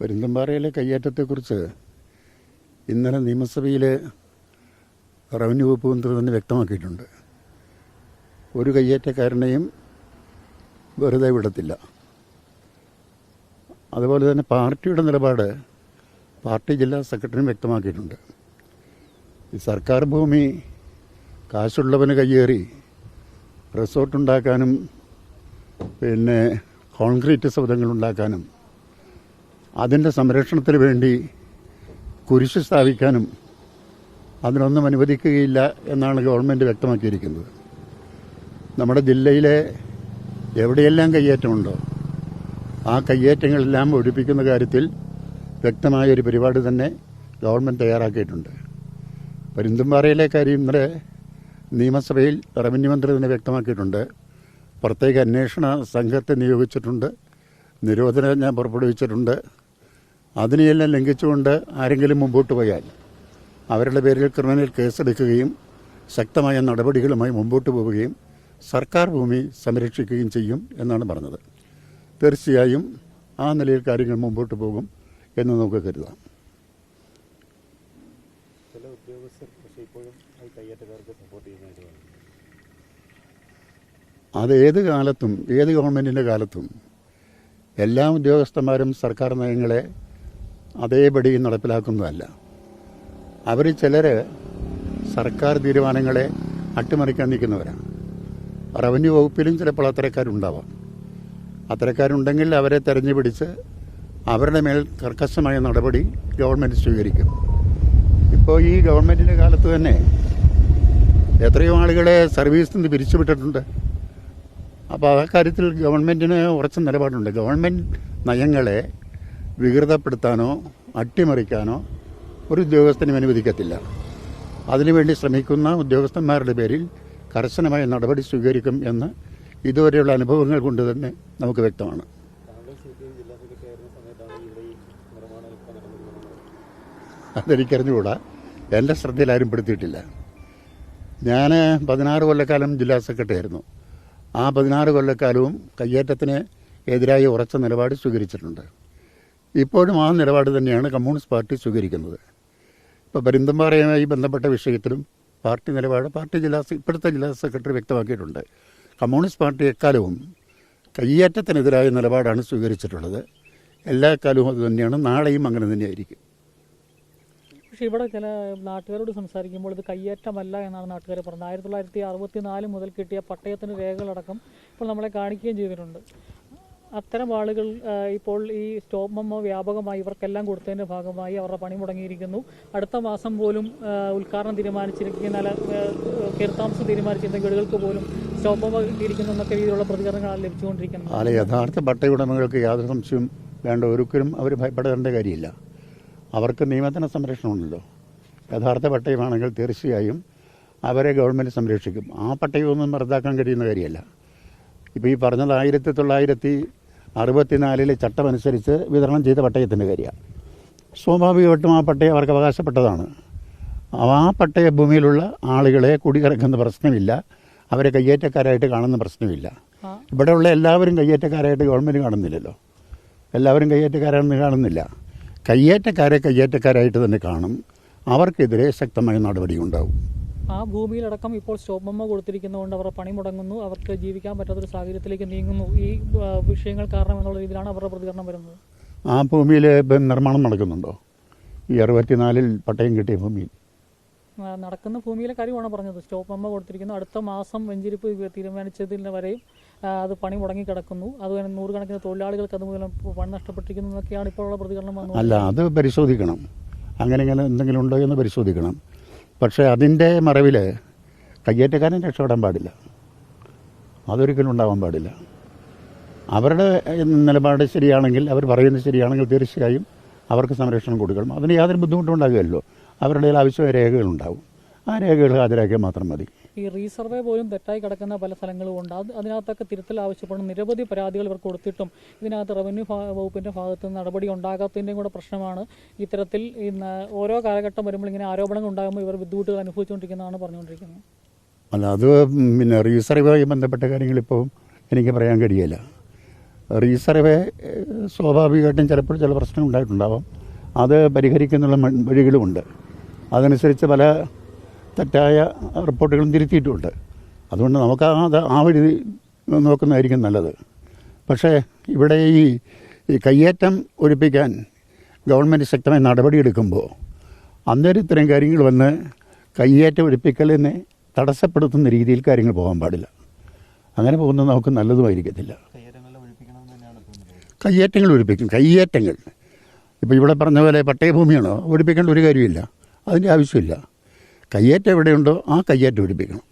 പെരിന്തമ്പാറയിലെ കയ്യേറ്റത്തെക്കുറിച്ച് ഇന്നലെ നിയമസഭയിൽ റവന്യൂ വകുപ്പ് മന്ത്രി തന്നെ വ്യക്തമാക്കിയിട്ടുണ്ട്. ഒരു കയ്യേറ്റക്കാരനെയും വെറുതെ വിടത്തില്ല. അതുപോലെ തന്നെ പാർട്ടിയുടെ നിലപാട് പാർട്ടി ജില്ലാ സെക്രട്ടറിയും വ്യക്തമാക്കിയിട്ടുണ്ട്. ഈ സർക്കാർ ഭൂമി കാശുള്ളവന് കയ്യേറി റിസോർട്ടുണ്ടാക്കാനും പിന്നെ കോൺക്രീറ്റ് സൗധങ്ങൾ ഉണ്ടാക്കാനും അതിന്റെ സംരക്ഷണത്തിന് വേണ്ടി കുരിശ് സ്ഥാപിക്കാനും അതിനൊന്നും അനുവദിക്കുകയില്ല എന്നാണ് ഗവൺമെന്റ് വ്യക്തമാക്കിയിരിക്കുന്നത്. നമ്മുടെ ജില്ലയിലെ എവിടെയെല്ലാം കയ്യേറ്റമുണ്ടോ ആ കയ്യേറ്റങ്ങളെല്ലാം ഒഴിപ്പിക്കുന്ന കാര്യത്തിൽ വ്യക്തമായ ഒരു പരിപാടി തന്നെ ഗവൺമെന്റ് തയ്യാറാക്കിയിട്ടുണ്ട്. പരുന്തുംപാറയിലെ കാര്യം ഇന്നലെ നിയമസഭയിൽ റവന്യൂ മന്ത്രി തന്നെ വ്യക്തമാക്കിയിട്ടുണ്ട്. പ്രത്യേക അന്വേഷണ സംഘത്തെ നിയോഗിച്ചിട്ടുണ്ട്. നിരോധനാജ്ഞ പുറപ്പെടുവിച്ചിട്ടുണ്ട്. അതിനെയെല്ലാം ലംഘിച്ചുകൊണ്ട് ആരെങ്കിലും മുമ്പോട്ട് പോയാൽ അവരുടെ പേരിൽ ക്രിമിനൽ കേസെടുക്കുകയും ശക്തമായ നടപടികളുമായി മുമ്പോട്ട് പോവുകയും സർക്കാർ ഭൂമി സംരക്ഷിക്കുകയും ചെയ്യും എന്നാണ് പറഞ്ഞത്. തീർച്ചയായും ആ നിലയിൽ കാര്യങ്ങൾ മുമ്പോട്ട് പോകും എന്ന് നമുക്ക് കരുതാം. ചില ഉദ്യോഗസ്ഥർ പക്ഷേ ഇപ്പോഴും ഈ കയ്യേറ്റക്കാർക്ക് സപ്പോർട്ട് ചെയ്യുന്നതായിട്ട് അത് ഏത് കാലത്തും ഏത് ഗവൺമെന്റിന്റെ കാലത്തും എല്ലാ ഉദ്യോഗസ്ഥന്മാരും സർക്കാർ നയങ്ങളെ അതേപടി നടപ്പിലാക്കുന്നതല്ല. അവർ ചിലർ സർക്കാർ തീരുമാനങ്ങളെ അട്ടിമറിക്കാൻ നിൽക്കുന്നവരാണ്. റവന്യൂ വകുപ്പിലും ചിലപ്പോൾ അത്തരക്കാരുണ്ടാവാം. അത്തരക്കാരുണ്ടെങ്കിൽ അവരെ തെരഞ്ഞു പിടിച്ച് അവരുടെ മേൽ കർക്കശമായ നടപടി ഗവൺമെന്റ് സ്വീകരിക്കും. ഇപ്പോൾ ഈ ഗവൺമെന്റിന്റെ കാലത്ത് തന്നെ എത്രയോ ആളുകളെ സർവീസിൽ നിന്ന് പിരിച്ചുവിട്ടിട്ടുണ്ട്. അപ്പോൾ ആ കാര്യത്തിൽ ഗവൺമെന്റിന് ഉറച്ച നിലപാടുണ്ട്. ഗവൺമെന്റ് നയങ്ങളെ വികൃതപ്പെടുത്താനോ അട്ടിമറിക്കാനോ ഒരു ഉദ്യോഗസ്ഥനും അനുവദിക്കത്തില്ല. അതിനുവേണ്ടി ശ്രമിക്കുന്ന ഉദ്യോഗസ്ഥന്മാരുടെ പേരിൽ കർശനമായ നടപടി സ്വീകരിക്കും എന്ന് ഇതുവരെയുള്ള അനുഭവങ്ങൾ കൊണ്ട് തന്നെ നമുക്ക് വ്യക്തമാണ്. അതെനിക്കറിഞ്ഞുകൂടാ. എന്റെ ശ്രദ്ധയിൽ ആരും പെടുത്തിയിട്ടില്ല. ഞാൻ പതിനാറ് കൊല്ലക്കാലം ജില്ലാ സെക്രട്ടറി ആയിരുന്നു. ആ പതിനാറ് കൊല്ലക്കാലവും കയ്യേറ്റത്തിന് എതിരായി ഉറച്ച നിലപാട് സ്വീകരിച്ചിട്ടുണ്ട്. ഇപ്പോഴും ആ നിലപാട് തന്നെയാണ് കമ്മ്യൂണിസ്റ്റ് പാർട്ടി സ്വീകരിക്കുന്നത്. ഇപ്പോൾ പെരിന്തമ്പാറയുമായി ബന്ധപ്പെട്ട വിഷയത്തിലും പാർട്ടി നിലപാട് പാർട്ടി ജില്ലാ ഇപ്പോഴത്തെ ജില്ലാ സെക്രട്ടറി വ്യക്തമാക്കിയിട്ടുണ്ട്. കമ്മ്യൂണിസ്റ്റ് പാർട്ടി എക്കാലവും കയ്യേറ്റത്തിനെതിരായ നിലപാടാണ് സ്വീകരിച്ചിട്ടുള്ളത്. എല്ലാ കാലവും അത് തന്നെയാണ് നാളെയും അങ്ങനെ തന്നെയായിരിക്കും. പക്ഷേ ഇവിടെ ചില നാട്ടുകാരോട് സംസാരിക്കുമ്പോൾ ഇത് കയ്യേറ്റമല്ല എന്നാണ് നാട്ടുകാർ പറഞ്ഞത്. ആയിരത്തി തൊള്ളായിരത്തി അറുപത്തി നാല് മുതൽ കിട്ടിയ പട്ടയത്തിന്റെ രേഖകളടക്കം ഇപ്പോൾ നമ്മളെ കാണിക്കുകയും ചെയ്തിട്ടുണ്ട്. അത്തരം ആളുകൾ ഇപ്പോൾ ഈ സ്റ്റോപ്പ് മെമ്മോ വ്യാപകമായി ഇവർക്കെല്ലാം കൊടുത്തതിന്റെ ഭാഗമായി അവരുടെ പണി മുടങ്ങിയിരിക്കുന്നു. അടുത്ത മാസം പോലും ഉദ്ഘാടനം തീരുമാനിച്ചിരിക്കുന്ന കീർത്താംസം തീരുമാനിച്ചിരുന്ന വീടുകൾക്ക് പോലും സ്റ്റോപ്പ് മെമ്മോ കിട്ടിയിരിക്കുന്നു എന്നൊക്കെ രീതിയിലുള്ള പ്രതികരണങ്ങളാണ് ലഭിച്ചുകൊണ്ടിരിക്കുന്നത്. അല്ല യഥാർത്ഥ പട്ടയുടമകൾക്ക് യാതൊരു സംശയവും വേണ്ട. ഒരിക്കലും അവർ ഭയപ്പെടേണ്ട കാര്യമില്ല. അവർക്ക് നിയമത്തിന് സംരക്ഷണമുണ്ടല്ലോ യഥാർത്ഥ പട്ടയമാണെങ്കിൽ തീർച്ചയായും അവരെ ഗവൺമെന്റ് സംരക്ഷിക്കും. ആ പട്ടയമൊന്നും റദ്ദാക്കാൻ കഴിയുന്ന കാര്യമല്ല. ഇപ്പോൾ ഈ പറഞ്ഞത് ആയിരത്തി തൊള്ളായിരത്തി അറുപത്തിനാലിലെ ചട്ടമനുസരിച്ച് വിതരണം ചെയ്ത പട്ടയത്തിന്റെ കാര്യമാണ്. സ്വാഭാവികമായിട്ടും ആ പട്ടയം അവർക്ക് അവകാശപ്പെട്ടതാണ്. ആ പട്ടയ ഭൂമിയിലുള്ള ആളുകളെ കുടിയിറക്കുന്ന പ്രശ്നമില്ല. അവരെ കയ്യേറ്റക്കാരായിട്ട് കാണുന്ന പ്രശ്നമില്ല. ഇവിടെയുള്ള എല്ലാവരും കയ്യേറ്റക്കാരായിട്ട് ഗവൺമെന്റ് കാണുന്നില്ലല്ലോ. എല്ലാവരും കയ്യേറ്റക്കാരാണെന്ന് കാണുന്നില്ല. കയ്യേറ്റക്കാരെ കയ്യേറ്റക്കാരായിട്ട് തന്നെ കാണും. അവർക്കെതിരെ ശക്തമായ നടപടി ഉണ്ടാവും ആ ഭൂമിയിലടക്കം ഇപ്പോൾ സ്റ്റോപ്പ് മെമ്മോ കൊടുത്തിരിക്കുന്നതുകൊണ്ട് അവരുടെ പണി മുടങ്ങുന്നു. അവർക്ക് ജീവിക്കാൻ പറ്റാത്തൊരു സാഹചര്യത്തിലേക്ക് നീങ്ങുന്നു. ഈ വിഷയങ്ങൾ കാരണം എന്നുള്ള രീതിയിലാണ് അവരുടെ പ്രതികരണം വരുന്നത്. ആ ഭൂമിയിൽ ഇപ്പം നിർമ്മാണം നടക്കുന്നുണ്ടോ? ഈ അറുപത്തിനാലിൽ പട്ടയം കിട്ടിയ ഭൂമിയിൽ നടക്കുന്ന ഭൂമിയിലെ കാര്യമാണ് പറഞ്ഞത്. സ്റ്റോപ്പ് അമ്മ കൊടുത്തിരിക്കുന്നു. അടുത്ത മാസം വെഞ്ചിരിപ്പ് തീരുമാനിച്ചതിന് വരെയും അത് പണി മുടങ്ങി കിടക്കുന്നു അത് നൂറുകണക്കിന് തൊഴിലാളികൾക്ക് അതുമൂലം പണി നഷ്ടപ്പെട്ടിരിക്കുന്നു എന്നൊക്കെയാണ് ഇപ്പോഴുള്ള പ്രതികരണം അല്ല അത് പരിശോധിക്കണം. അങ്ങനെ ഇങ്ങനെ എന്തെങ്കിലും ഉണ്ടോ എന്ന് പരിശോധിക്കണം. പക്ഷേ അതിന്റെ മറവിൽ കയ്യേറ്റക്കാരൻ രക്ഷപ്പെടാൻ പാടില്ല. അതൊരിക്കലും ഉണ്ടാവാൻ പാടില്ല. അവരുടെ നിലപാട് ശരിയാണെങ്കിൽ അവർ പറയുന്നത് ശരിയാണെങ്കിൽ തീർച്ചയായും അവർക്ക് സംരക്ഷണം കൊടുക്കണം. അതിന് യാതൊരു ബുദ്ധിമുട്ടും ഉണ്ടാകുമല്ലോ അവരുടെ ആവശ്യമായ രേഖകളുണ്ടാവും. ആ രേഖകൾ ഹാജരാക്കിയാൽ മാത്രം മതി. ഈ റീസർവേ പോലും തെറ്റായി കിടക്കുന്ന പല സ്ഥലങ്ങളും ഉണ്ട്. അത് അതിനകത്തൊക്കെ തിരുത്തൽ ആവശ്യപ്പെടുന്ന നിരവധി പരാതികൾ ഇവർ കൊടുത്തിട്ടും ഇതിനകത്ത് റവന്യൂ വകുപ്പിന്റെ ഭാഗത്ത് നിന്ന് നടപടി ഉണ്ടാകാത്തതിന്റെയും കൂടെ പ്രശ്നമാണ്. ഇത്തരത്തിൽ ഇന്ന് ഓരോ കാലഘട്ടം വരുമ്പോൾ ഇങ്ങനെ ആരോപണങ്ങൾ ഉണ്ടാകുമ്പോൾ ഇവർ ബുദ്ധിമുട്ടുകൾ അനുഭവിച്ചുകൊണ്ടിരിക്കുന്നതാണ് പറഞ്ഞുകൊണ്ടിരിക്കുന്നത്. അല്ല അത് പിന്നെ റീസർവേയുമായി ബന്ധപ്പെട്ട കാര്യങ്ങൾ ഇപ്പോൾ എനിക്ക് പറയാൻ കഴിയില്ല. റീസർവേ സ്വാഭാവികമായിട്ടും ചിലപ്പോൾ ചില പ്രശ്നം ഉണ്ടായിട്ടുണ്ടാവാം. അത് പരിഹരിക്കുന്നുള്ള വഴികളുമുണ്ട്. അതനുസരിച്ച് പല തെറ്റായ റിപ്പോർട്ടുകളും തിരുത്തിയിട്ടുമുണ്ട് അതുകൊണ്ട് നമുക്ക് ആ അത് ആ വഴി നോക്കുന്നതായിരിക്കും നല്ലത്. പക്ഷേ ഇവിടെ ഈ കയ്യേറ്റം ഒഴിപ്പിക്കാൻ ഗവൺമെന്റ് ശക്തമായ നടപടിയെടുക്കുമ്പോൾ അന്നേരം ഇത്തരം കാര്യങ്ങൾ വന്ന് കയ്യേറ്റം ഒഴിപ്പിക്കലിനെ തടസ്സപ്പെടുത്തുന്ന രീതിയിൽ കാര്യങ്ങൾ പോകാൻ പാടില്ല. അങ്ങനെ പോകുന്നത് നമുക്ക് നല്ലതുമായിരിക്കത്തില്ല. കയ്യേറ്റങ്ങൾ ഒഴിപ്പിക്കും കയ്യേറ്റങ്ങൾ. ഇപ്പോൾ ഇവിടെ പറഞ്ഞ പോലെ പട്ടയഭൂമിയാണോ? ഒഴിപ്പിക്കേണ്ട ഒരു കാര്യമില്ല. അതിന്റെ ആവശ്യമില്ല. കയ്യേറ്റം എവിടെയുണ്ടോ ആ കയ്യേറ്റം ഒഴിപ്പിക്കണം